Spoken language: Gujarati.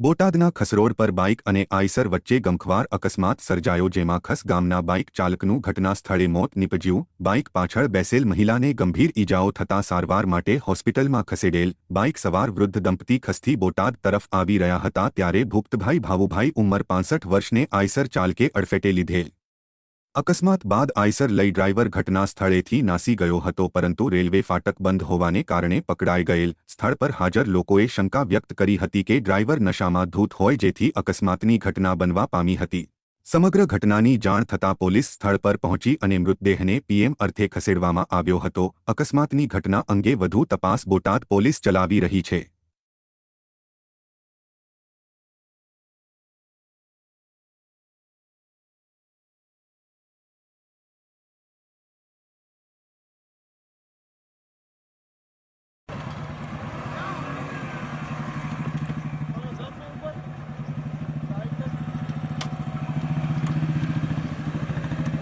બોટાદના ખસરોડ પર બાઇક અને આઈસર વચ્ચે ગમખવાર અકસ્માત સર્જાયો જેમાં ખસ ગામના બાઇક ચાલકનું ઘટના સ્થળે મોત નીપજ્યું. બાઇક પાછળ બેસેલ મહિલાને ગંભીર ઈજાઓ થતા સારવાર માટે હોસ્પિટલમાં ખસેડેલ. બાઇક સવાર વૃદ્ધ દંપતી ખસથી બોટાદ તરફ આવી રહ્યા હતા ત્યારે ભુક્તભાઈ ભાવુભાઈ ઉંમર પાંસઠ વર્ષને આઈસર ચાલકે અડફેટે લીધેલ. અકસ્માત બાદ આઈસર લઈ ડ્રાઈવર ઘટના સ્થળેથી નાસી ગયો હતો, પરંતુ રેલવે ફાટક બંધ હોવાને કારણે પકડાઈ ગયેલ સ્થળ પર હાજર લોકોએ શંકા વ્યક્ત કરી હતી કે ડ્રાઈવર નશામાં ધૂત હોય જેથી અકસ્માતની ઘટના બનવા પામી હતી. સમગ્ર ઘટનાની જાણ થતાં પોલીસ સ્થળ પર પહોંચી અને મૃતદેહને પીએમ અર્થે ખસેડવામાં આવ્યો હતો. અકસ્માતની ઘટના અંગે વધુ તપાસ બોટાદ પોલીસ ચલાવી રહી છે.